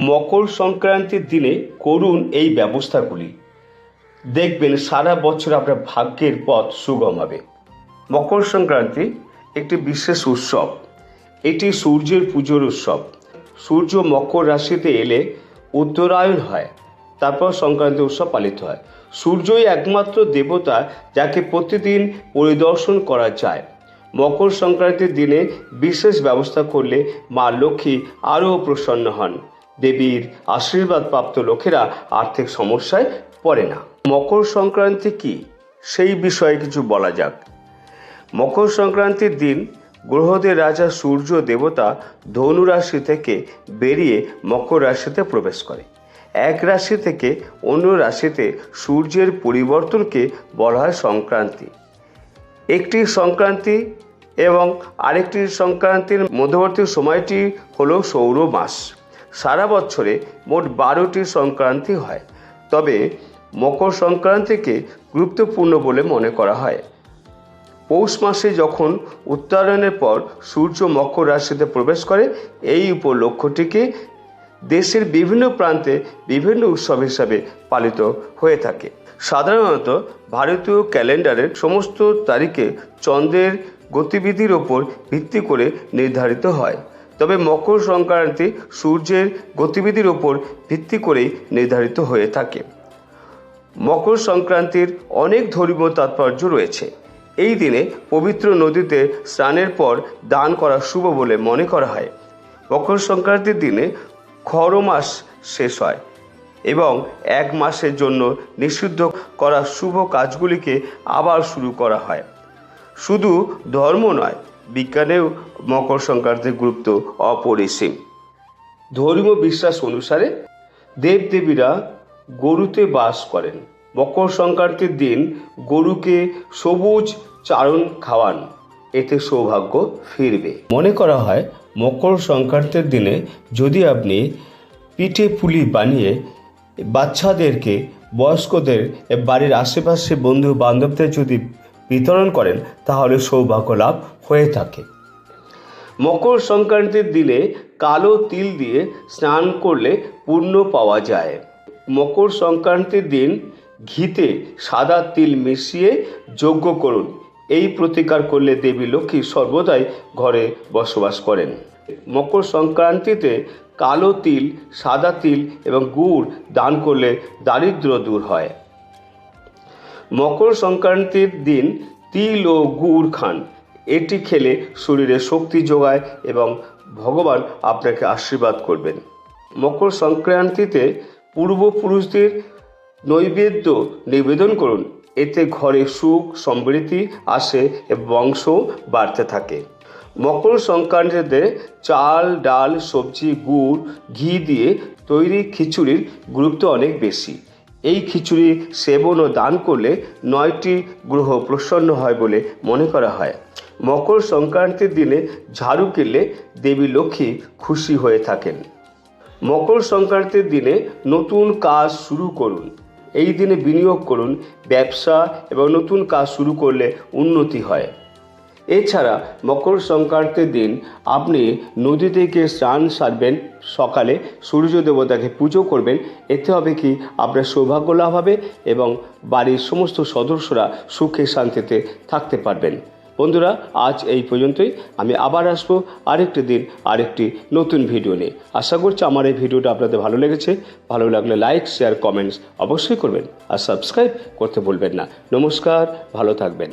মকর সংক্রান্তির দিনে করুন এই ব্যবস্থাগুলি। দেখবেন সারা বছর আপনার ভাগ্যের পথ সুগম হবে। মকর সংক্রান্তি একটি বিশেষ উৎসব। এটি সূর্যের পুজোর উৎসব। সূর্য মকর রাশিতে এলে উত্তরায়ণ হয়, তারপর সংক্রান্তি উৎসব পালিত হয়। সূর্যই একমাত্র দেবতা যাকে প্রতিদিন পরিদর্শন করা যায়। মকর সংক্রান্তির দিনে বিশেষ ব্যবস্থা করলে মা লক্ষ্মী আরও প্রসন্ন হন। দেবীর আশীর্বাদ প্রাপ্ত লোকেরা আর্থিক সমস্যায় পড়ে না। মকর সংক্রান্তি কি? সেই বিষয়ে কিছু বলা যাক। মকর সংক্রান্তির দিন গ্রহদের রাজা সূর্য দেবতা ধনু রাশি থেকে বেরিয়ে মকর রাশিতে প্রবেশ করে। এক রাশি থেকে অন্য রাশিতে সূর্যের পরিবর্তনকে বলা হয় সংক্রান্তি। একটি সংক্রান্তি এবং আরেকটি সংক্রান্তির মধ্যবর্তী সময়টি হলো সৌর মাস। সারা বছরে মোট বারোটি সংক্রান্তি হয়। তবে মকর সংক্রান্তিকে গুরুত্বপূর্ণ বলে মনে করা হয়। পৌষ মাসে যখন উত্তরায়ণের পর সূর্য মকর রাশিতে প্রবেশ করে, এই উপলক্ষটিকে দেশের বিভিন্ন প্রান্তে বিভিন্ন উৎসব হিসাবে পালিত হয়ে থাকে। সাধারণত ভারতীয় ক্যালেন্ডারের সমস্ত তারিখে চন্দ্রের গতিবিধির ওপর ভিত্তি করে নির্ধারিত হয়। তবে মকর সংক্রান্তি সূর্যের গতিবিধির ওপর ভিত্তি করেই নির্ধারিত হয়ে থাকে। মকর সংক্রান্তির অনেক ধর্মীয় তাৎপর্য রয়েছে। এই দিনে পবিত্র নদীতে স্নানের পর দান করা শুভ বলে মনে করা হয়। মকর সংক্রান্তির দিনে খর মাস শেষ হয় এবং এক মাসের জন্য নিষিদ্ধ করা শুভ কাজগুলিকে আবার শুরু করা হয়। শুধু ধর্ম নয় বিজ্ঞানেও মকর সংক্রান্তির গুরুত্ব অপরিসীম। ধর্মীয় বিশ্বাস অনুসারে দেবদেবীরা গরুতে বাস করেন। মকর সংক্রান্তির দিন গরুকে সবুজ চারণ খাওয়ান। এতে সৌভাগ্য ফিরবে। মনে করা হয়, মকর সংক্রান্তির দিনে যদি আপনি পিঠে পুলি বানিয়ে বাচ্চাদেরকে, বয়স্কদের, বাড়ির আশেপাশে বন্ধু বান্ধবদের যদি বিতরণ করেন, তাহলে সৌভাগ্য লাভ হয়ে থাকে। মকর সংক্রান্তির দিনে কালো তিল দিয়ে স্নান করলে পুণ্য পাওয়া যায়। মকর সংক্রান্তির দিন ঘিতে সাদা তিল মিশিয়ে যজ্ঞ করুন। এই প্রতিকার করলে দেবী লক্ষ্মী সর্বদাই ঘরে বসবাস করেন। মকর সংক্রান্তিতে কালো তিল, সাদা তিল এবং গুড় দান করলে দারিদ্র দূর হয়। মকর সংক্রান্তির দিন তিল ও গুড় খান। এটি খেলে শরীরে শক্তি যোগায় এবং ভগবান আপনাকে আশীর্বাদ করবেন। মকর সংক্রান্তিতে পূর্বপুরুষদের নৈবেদ্য নিবেদন করুন। এতে ঘরে সুখ, সমৃদ্ধি আসে এবং বংশ বাড়তে থাকে। মকর সংক্রান্তিতে চাল, ডাল, সবজি, গুড়, ঘি দিয়ে তৈরি খিচুড়ির গুরুত্ব অনেক বেশি। এই খিচুড়ি সেবন ও দান করলে নয়টি গ্রহ প্রসন্ন হয় বলে মনে করা হয়। মকর সংক্রান্তির দিনে ঝাড়ু কেলে দেবী লক্ষ্মী খুশি হয়ে থাকেন। মকর সংক্রান্তির দিনে নতুন কাজ শুরু করুন। এই দিনে বিনিয়োগ করুন, ব্যবসা এবং নতুন কাজ শুরু করলে উন্নতি হয়। এছাড়া মকর সংক্রান্তির দিন আপনি নদী থেকে স্নান সারবেন, সকালে সূর্য দেবতাকে পুজো করবেন। এতে হবে কি? আপনার সৌভাগ্য লাভ হবে এবং বাড়ির সমস্ত সদস্যরা সুখে শান্তিতে থাকতে পারবেন। বন্ধুরা, আজ এই পর্যন্তই। আমি আবার আসব আরেকটি দিন, আরেকটি নতুন ভিডিও নিয়ে। আশা করছি আমার এই ভিডিওটা আপনাদের ভালো লেগেছে। ভালো লাগলে লাইক, শেয়ার, কমেন্টস অবশ্যই করবেন। আর সাবস্ক্রাইব করতে বলবেন না। নমস্কার, ভালো থাকবেন।